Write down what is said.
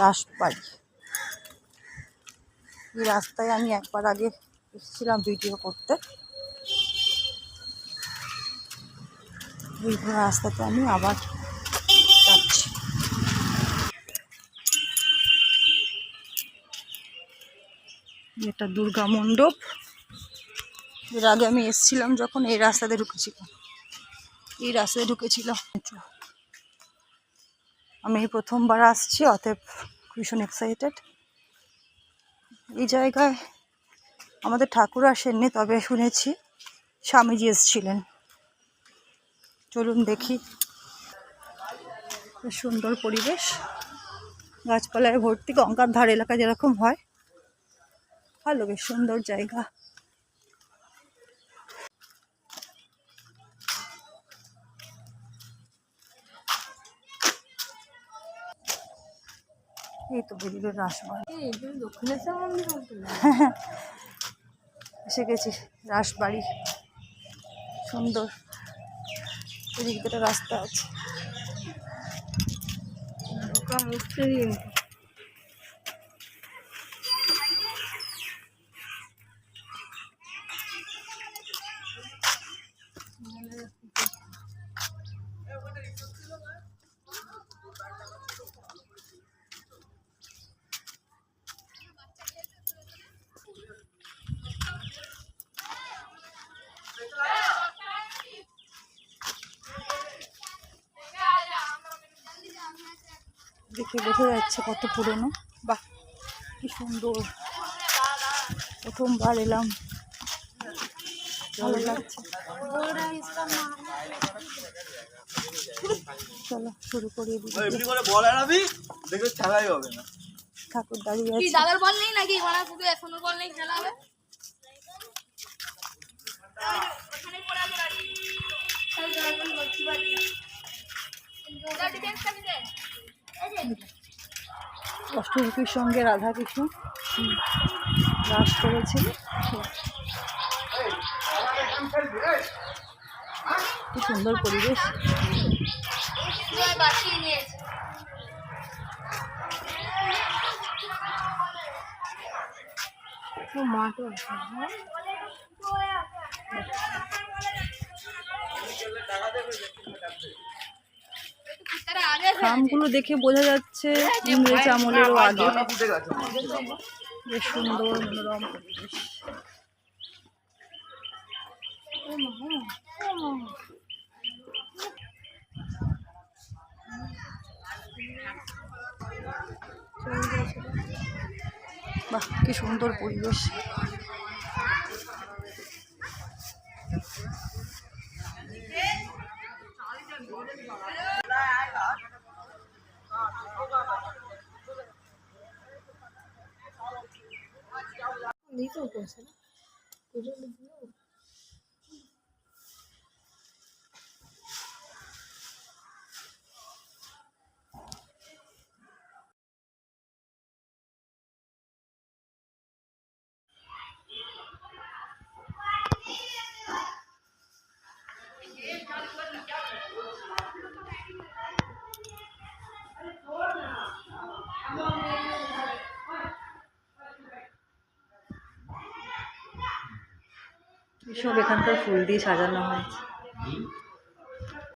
রাসবাড়ি এই রাস্তায় আমি একবার আগে এসেছিলাম ভিডিও করতে। এই রাস্তাতে আমি আবার যাচ্ছি। এটা দুর্গা মণ্ডপ। এর আগে আমি এসেছিলাম যখন এই রাস্তাতে ঢুকেছিলাম। এই রাস্তায় ঢুকেছিলাম। আমি এই প্রথমবার আসছি, অতএব ভীষণ এক্সাইটেড এই জায়গায় আমাদের ঠাকুর আসেননি, তবে শুনেছি স্বামীজি এসেছিলেন। চলুন দেখি। সুন্দর পরিবেশ। গাছপালায় ভর্তি, গঙ্গার ধার এলাকা যেরকম হয়। ভালো, বেশ সুন্দর জায়গা। এই তো বেরিয়ে রাসবাড়ি। এসে গেছি রাসবাড়ি। সুন্দর। এদিক রাস্তা আছে। দেখে বোঝা যাচ্ছে কত পুরনো। বাহ কি সুন্দর। প্রথমবার এলাম। ভালো লাগছে। চলো শুরু করিয়ে দিই করে ঠাকুর দাঁড়িয়ে আছে। দাদার বল নেই নাকি? শুধু এখনও বল নেই খেলা হবে? অষ্টরূপীর সঙ্গে রাধা কৃষ্ণ হুম, রাস করেছিল। কি সুন্দর পরিবেশ। মাঠও খামগুলো দেখে বোঝা যাচ্ছে ইংরেজ আমলেরও আগে। ফুটে বেশ সুন্দর মনোরম। বাহ কি সুন্দর পরিবেশ। নিতেও করছে না? এসব এখানকার ফুল দিয়ে সাজানো হয়েছে।